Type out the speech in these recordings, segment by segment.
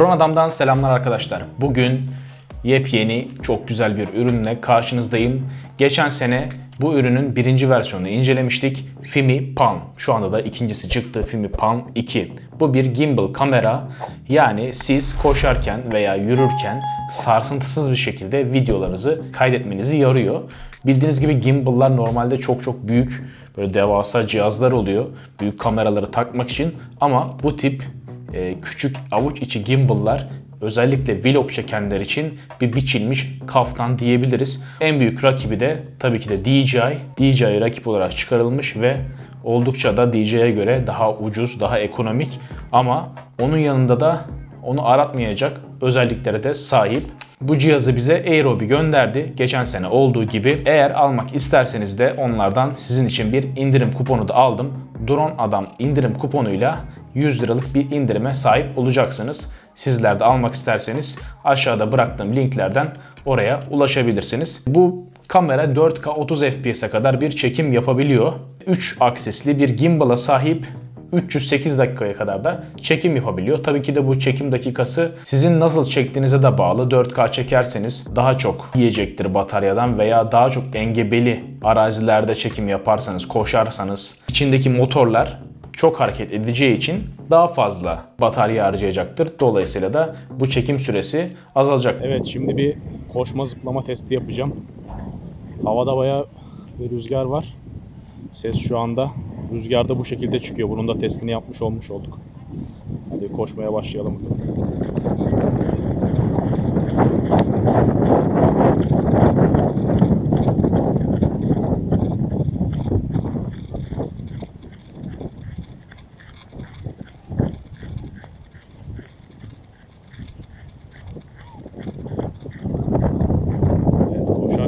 Adam'dan selamlar arkadaşlar. Bugün yepyeni çok güzel bir ürünle karşınızdayım. Geçen sene bu ürünün birinci versiyonunu incelemiştik. Fimi Palm. Şu anda da ikincisi çıktı. Fimi Palm 2. Bu bir gimbal kamera. Yani siz koşarken veya yürürken sarsıntısız bir şekilde videolarınızı kaydetmenizi yarıyor. Bildiğiniz gibi gimbal'lar normalde çok çok büyük böyle devasa cihazlar oluyor. Büyük kameraları takmak için ama bu tip e, küçük avuç içi gimbal'lar özellikle vlog çekenler için bir biçilmiş kaftan diyebiliriz. En büyük rakibi de tabii ki de DJI. DJI rakip olarak çıkarılmış ve oldukça da DJI'ye göre daha ucuz, daha ekonomik ama onun yanında da onu aratmayacak özelliklere de sahip. Bu cihazı bize Aerobi gönderdi. Geçen sene olduğu gibi. Eğer almak isterseniz de onlardan sizin için bir indirim kuponu da aldım. Drone Adam indirim kuponuyla 100 liralık bir indirime sahip olacaksınız. Sizler de almak isterseniz aşağıda bıraktığım linklerden oraya ulaşabilirsiniz. Bu kamera 4K 30 FPS'e kadar bir çekim yapabiliyor. 3 aksisli bir gimbal'a sahip 308 dakikaya kadar da çekim yapabiliyor. Tabii ki de bu çekim dakikası sizin nasıl çektiğinize de bağlı. 4K çekerseniz daha çok yiyecektir bataryadan veya daha çok engebeli arazilerde çekim yaparsanız, koşarsanız içindeki motorlar çok hareket edeceği için daha fazla batarya harcayacaktır. Dolayısıyla da bu çekim süresi azalacak. Evet şimdi bir koşma zıplama testi yapacağım. Havada bayağı bir rüzgar var. Ses şu anda rüzgarda bu şekilde çıkıyor. Bunun da testini yapmış olmuş olduk. Hadi koşmaya başlayalım.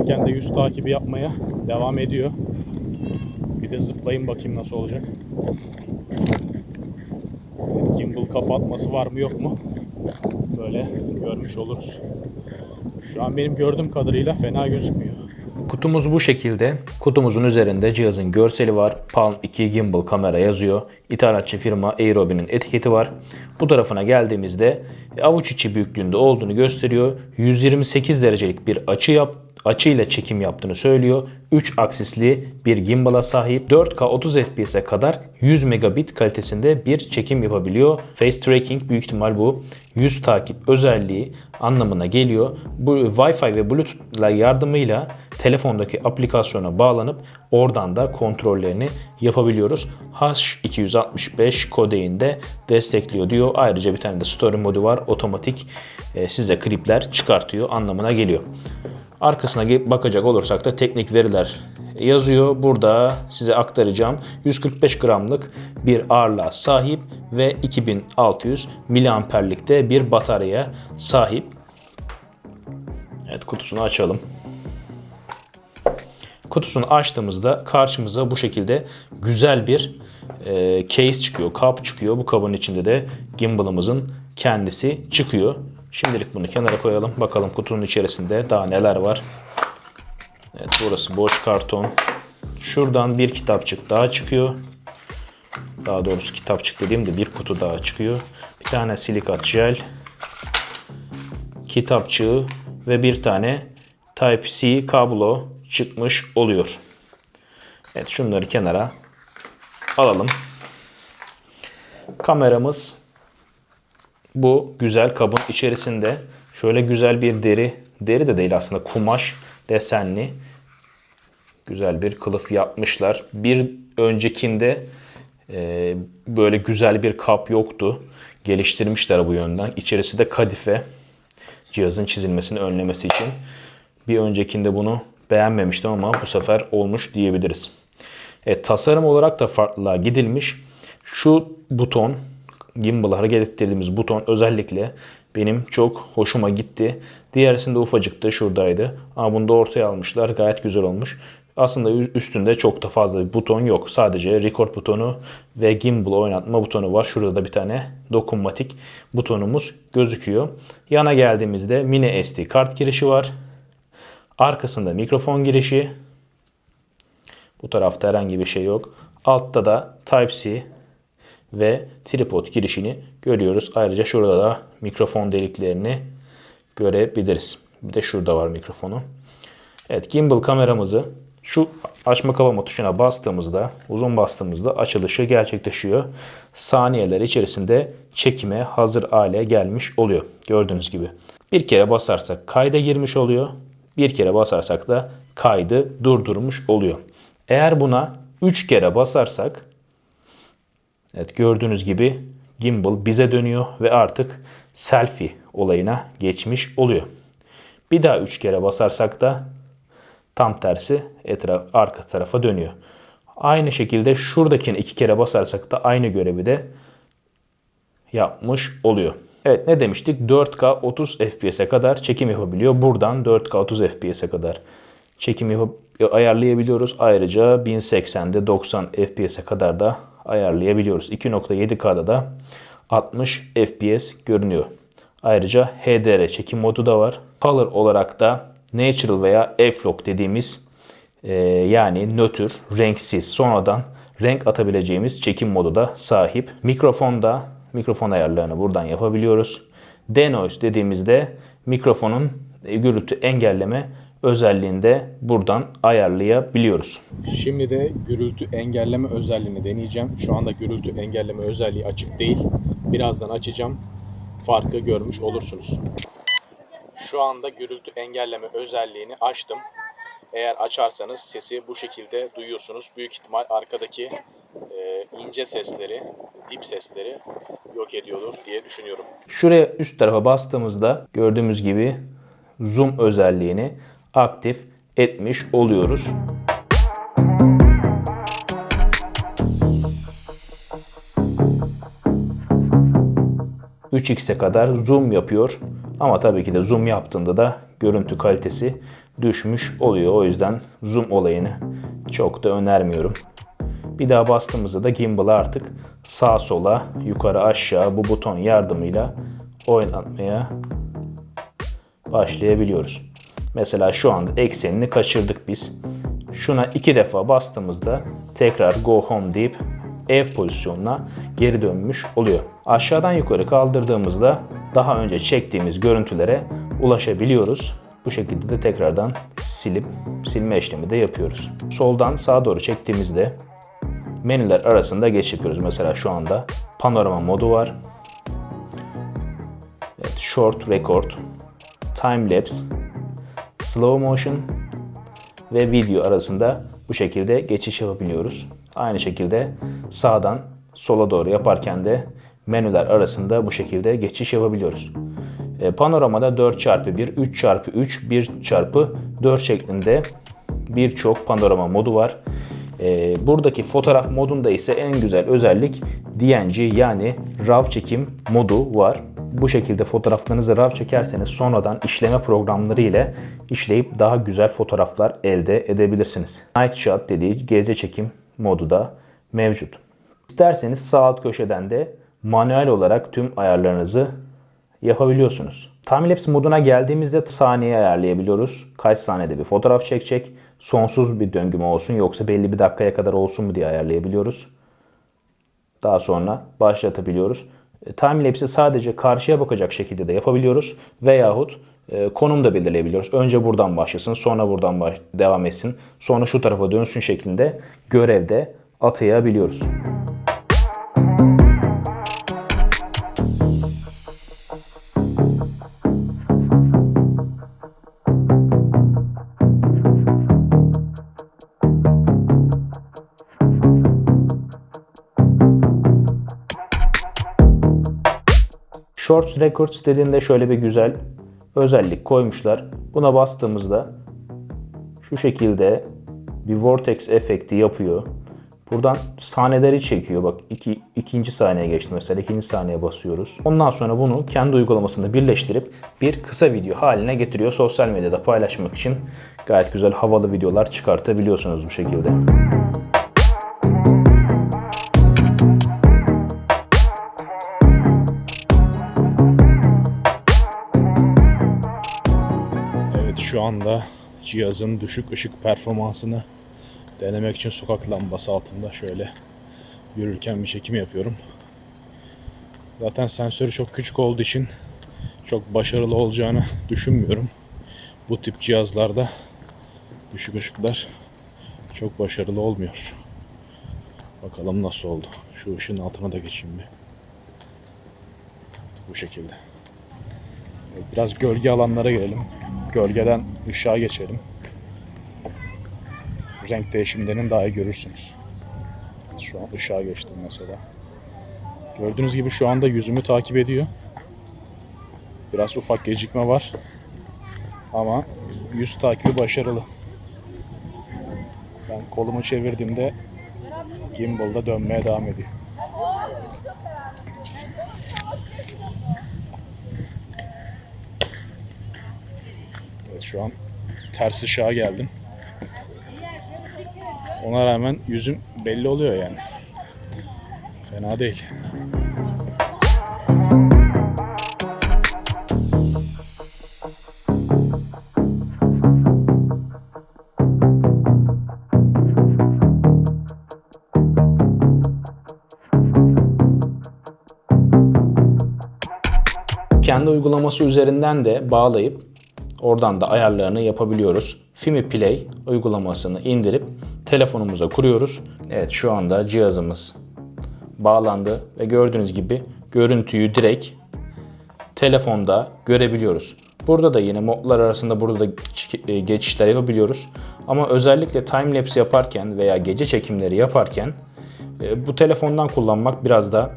Koşarken de yüz takibi yapmaya devam ediyor. Bir de zıplayayım bakayım nasıl olacak. Gimbal kafa atması var mı yok mu? Böyle görmüş oluruz. Şu an benim gördüğüm kadarıyla fena gözükmüyor. Kutumuz bu şekilde. Kutumuzun üzerinde cihazın görseli var. Palm 2 gimbal kamera yazıyor. İthalatçı firma Aerobi'nin etiketi var. Bu tarafına geldiğimizde avuç içi büyüklüğünde olduğunu gösteriyor. 128 derecelik bir açı yap açıyla çekim yaptığını söylüyor. 3 aksisli bir gimbala sahip 4K 30 FPS'e kadar 100 megabit kalitesinde bir çekim yapabiliyor. Face tracking büyük ihtimal bu yüz takip özelliği anlamına geliyor. Bu Wi-Fi ve Bluetooth yardımıyla telefondaki aplikasyona bağlanıp oradan da kontrollerini yapabiliyoruz. H265 kodeğini de destekliyor diyor. Ayrıca bir tane de story modu var. Otomatik e, size klipler çıkartıyor anlamına geliyor. Arkasına bakacak olursak da teknik veriler yazıyor. Burada size aktaracağım 145 gramlık bir ağırlığa sahip ve 2600 miliamperlikte bir bataryaya sahip. Evet kutusunu açalım. Kutusunu açtığımızda karşımıza bu şekilde güzel bir e, case çıkıyor, kap çıkıyor. Bu kabın içinde de gimbal'ımızın kendisi çıkıyor. Şimdilik bunu kenara koyalım. Bakalım kutunun içerisinde daha neler var. Evet burası boş karton. Şuradan bir kitapçık daha çıkıyor. Daha doğrusu kitapçık dediğimde bir kutu daha çıkıyor. Bir tane silikat jel. Kitapçığı ve bir tane Type-C kablo çıkmış oluyor. Evet şunları kenara alalım. Kameramız bu güzel kabın içerisinde şöyle güzel bir deri, deri de değil aslında kumaş desenli güzel bir kılıf yapmışlar. Bir öncekinde e, böyle güzel bir kap yoktu. Geliştirmişler bu yönden. İçerisi de kadife cihazın çizilmesini önlemesi için. Bir öncekinde bunu beğenmemiştim ama bu sefer olmuş diyebiliriz. Evet, tasarım olarak da farklılığa gidilmiş. Şu buton gimbal'ı hareket ettirdiğimiz buton özellikle benim çok hoşuma gitti. Diğerisinde ufacıktı şuradaydı. Ama bunu da ortaya almışlar. Gayet güzel olmuş. Aslında üstünde çok da fazla bir buton yok. Sadece record butonu ve gimbal oynatma butonu var. Şurada da bir tane dokunmatik butonumuz gözüküyor. Yana geldiğimizde mini SD kart girişi var. Arkasında mikrofon girişi. Bu tarafta herhangi bir şey yok. Altta da Type-C ve tripod girişini görüyoruz. Ayrıca şurada da mikrofon deliklerini görebiliriz. Bir de şurada var mikrofonu. Evet gimbal kameramızı şu açma kapama tuşuna bastığımızda, uzun bastığımızda açılışı gerçekleşiyor. Saniyeler içerisinde çekime hazır hale gelmiş oluyor. Gördüğünüz gibi. Bir kere basarsak kayda girmiş oluyor. Bir kere basarsak da kaydı durdurmuş oluyor. Eğer buna 3 kere basarsak Evet gördüğünüz gibi gimbal bize dönüyor ve artık selfie olayına geçmiş oluyor. Bir daha 3 kere basarsak da tam tersi etraf arka tarafa dönüyor. Aynı şekilde şuradakini iki kere basarsak da aynı görevi de yapmış oluyor. Evet ne demiştik? 4K 30 FPS'e kadar çekim yapabiliyor. Buradan 4K 30 FPS'e kadar çekim yapıp ayarlayabiliyoruz. Ayrıca 1080'de 90 FPS'e kadar da ayarlayabiliyoruz. 2.7K'da da 60 FPS görünüyor. Ayrıca HDR çekim modu da var. Color olarak da Natural veya F-Lock dediğimiz e, yani nötr, renksiz, sonradan renk atabileceğimiz çekim modu da sahip. Mikrofonda mikrofon ayarlarını buradan yapabiliyoruz. Denoise dediğimizde mikrofonun e, gürültü engelleme özelliğini de buradan ayarlayabiliyoruz. Şimdi de gürültü engelleme özelliğini deneyeceğim. Şu anda gürültü engelleme özelliği açık değil. Birazdan açacağım. Farkı görmüş olursunuz. Şu anda gürültü engelleme özelliğini açtım. Eğer açarsanız sesi bu şekilde duyuyorsunuz. Büyük ihtimal arkadaki e, ince sesleri, dip sesleri yok ediyordur diye düşünüyorum. Şuraya üst tarafa bastığımızda gördüğümüz gibi zoom özelliğini aktif etmiş oluyoruz. ...3x'e kadar zoom yapıyor. Ama tabii ki de zoom yaptığında da görüntü kalitesi düşmüş oluyor. O yüzden zoom olayını çok da önermiyorum. Bir daha bastığımızda da gimbal'ı artık sağa sola, yukarı aşağı bu buton yardımıyla oynatmaya başlayabiliyoruz. Mesela şu anda eksenini kaçırdık biz. Şuna iki defa bastığımızda tekrar go home deyip ev pozisyonuna geri dönmüş oluyor. Aşağıdan yukarı kaldırdığımızda daha önce çektiğimiz görüntülere ulaşabiliyoruz. Bu şekilde de tekrardan silip silme işlemi de yapıyoruz. Soldan sağa doğru çektiğimizde menüler arasında geç yapıyoruz. Mesela şu anda panorama modu var. Evet, short record, time lapse, slow motion ve video arasında bu şekilde geçiş yapabiliyoruz. Aynı şekilde sağdan sola doğru yaparken de menüler arasında bu şekilde geçiş yapabiliyoruz. E, panoramada 4x1, 3x3, 1x4 şeklinde birçok panorama modu var. E, buradaki fotoğraf modunda ise en güzel özellik DNG yani RAW çekim modu var. Bu şekilde fotoğraflarınızı RAW çekerseniz sonradan işleme programları ile işleyip daha güzel fotoğraflar elde edebilirsiniz. Night Shot dediği gece çekim modu da mevcut. İsterseniz sağ alt köşeden de manuel olarak tüm ayarlarınızı yapabiliyorsunuz. Timelapse moduna geldiğimizde saniye ayarlayabiliyoruz. Kaç saniyede bir fotoğraf çekecek, sonsuz bir döngü mü olsun yoksa belli bir dakikaya kadar olsun mu diye ayarlayabiliyoruz. Daha sonra başlatabiliyoruz. E, Timelapse'i sadece karşıya bakacak şekilde de yapabiliyoruz. Veyahut e, konum da belirleyebiliyoruz. Önce buradan başlasın, sonra buradan baş- devam etsin, sonra şu tarafa dönsün şeklinde görevde atayabiliyoruz. Shorts Records dediğinde şöyle bir güzel özellik koymuşlar. Buna bastığımızda şu şekilde bir vortex efekti yapıyor. Buradan sahneleri çekiyor. Bak iki, ikinci sahneye geçti mesela. ikinci sahneye basıyoruz. Ondan sonra bunu kendi uygulamasında birleştirip bir kısa video haline getiriyor. Sosyal medyada paylaşmak için gayet güzel havalı videolar çıkartabiliyorsunuz bu şekilde. Şu anda cihazın düşük ışık performansını denemek için sokak lambası altında şöyle yürürken bir çekim yapıyorum. Zaten sensörü çok küçük olduğu için çok başarılı olacağını düşünmüyorum. Bu tip cihazlarda düşük ışıklar çok başarılı olmuyor. Bakalım nasıl oldu. Şu ışığın altına da geçeyim bir. Bu şekilde. Biraz gölge alanlara gelelim. Gölgeden ışığa geçelim. Renk değişimlerini daha iyi görürsünüz. Şu an ışığa geçtim mesela. Gördüğünüz gibi şu anda yüzümü takip ediyor. Biraz ufak gecikme var. Ama yüz takibi başarılı. Ben kolumu çevirdiğimde gimbal'da dönmeye devam ediyor. Evet şu an ters ışığa geldim. Ona rağmen yüzüm belli oluyor yani. Fena değil. Kendi uygulaması üzerinden de bağlayıp oradan da ayarlarını yapabiliyoruz. Fimi Play uygulamasını indirip telefonumuza kuruyoruz. Evet şu anda cihazımız bağlandı ve gördüğünüz gibi görüntüyü direkt telefonda görebiliyoruz. Burada da yine modlar arasında burada da e, geçişler yapabiliyoruz. Ama özellikle timelapse yaparken veya gece çekimleri yaparken e, bu telefondan kullanmak biraz da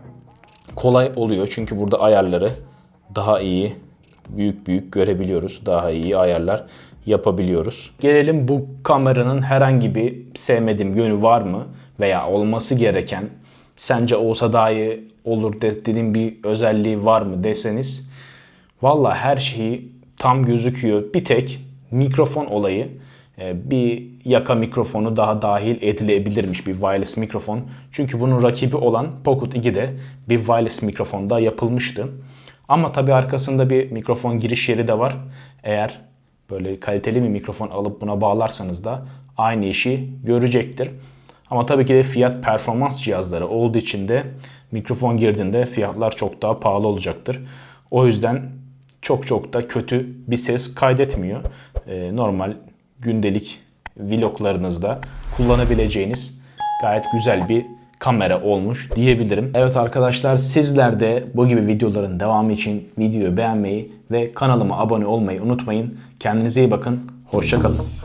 kolay oluyor. Çünkü burada ayarları daha iyi, büyük büyük görebiliyoruz. Daha iyi ayarlar yapabiliyoruz. Gelelim bu kameranın herhangi bir sevmediğim yönü var mı? Veya olması gereken, sence olsa daha iyi olur de- dediğim bir özelliği var mı deseniz. Valla her şeyi tam gözüküyor. Bir tek mikrofon olayı e, bir yaka mikrofonu daha dahil edilebilirmiş bir wireless mikrofon. Çünkü bunun rakibi olan Pocket 2'de bir wireless mikrofon da yapılmıştı. Ama tabi arkasında bir mikrofon giriş yeri de var. Eğer böyle kaliteli bir mikrofon alıp buna bağlarsanız da aynı işi görecektir. Ama tabii ki de fiyat performans cihazları olduğu için de mikrofon girdiğinde fiyatlar çok daha pahalı olacaktır. O yüzden çok çok da kötü bir ses kaydetmiyor. Ee, normal gündelik vloglarınızda kullanabileceğiniz gayet güzel bir kamera olmuş diyebilirim. Evet arkadaşlar sizler de bu gibi videoların devamı için videoyu beğenmeyi ve kanalıma abone olmayı unutmayın. Kendinize iyi bakın. Hoşçakalın.